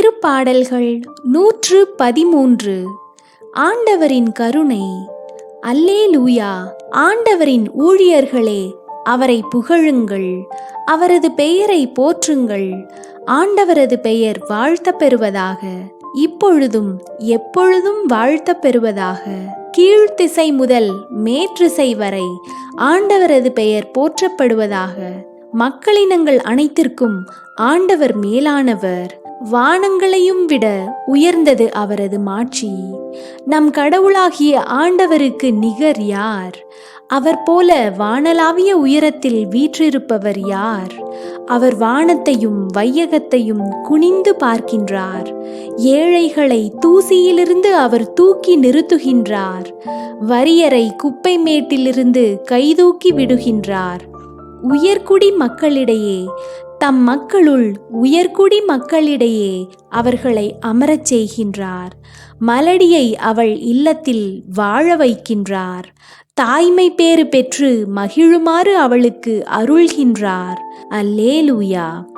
திருப்பாடல்கள் நூற்று பதிமூன்று. ஆண்டவரின் கருணை. அல்லேலூயா. ஆண்டவரின் ஊழியர்களே அவரை புகழுங்கள். அவரது பெயரை போற்றுங்கள். ஆண்டவரது பெயர் வாழ்த்தப் பெறுவதாக இப்பொழுதும் எப்பொழுதும் வாழ்த்தப் பெறுவதாக கீழ்த்திசை முதல் மேற்றிசை வரை ஆண்டவரது பெயர் போற்றப்படுவதாக. மக்களினங்கள் அனைத்திற்கும் ஆண்டவர் மேலானவர். வானங்களையும் விட உயர்ந்தது அவரது மாட்சி. நம் கடவுளாகிய ஆண்டவருக்கு நிகர் யார்? அவர் போல வானலாவிய உயரத்தில் வீற்றிருப்பவர் யார்? அவர் வானத்தையும் வையகத்தையும் குனிந்து பார்க்கின்றார். ஏழைகளை தூசியிலிருந்து அவர் தூக்கி நிறுத்துகின்றார். வரியரை குப்பை மேட்டிலிருந்து கைதூக்கி விடுகின்றார். உயர்குடி மக்களிடையே தம் மக்களுள் உயர்குடி மக்களிடையே அவர்களை அமரச் செய்கின்றார். மலடியை அவள் இல்லத்தில் வாழ வைக்கின்றார். தாய்மை பேறு பெற்று மகிழுமாறு அவளுக்கு அருள்கின்றார். அல்லேலூயா.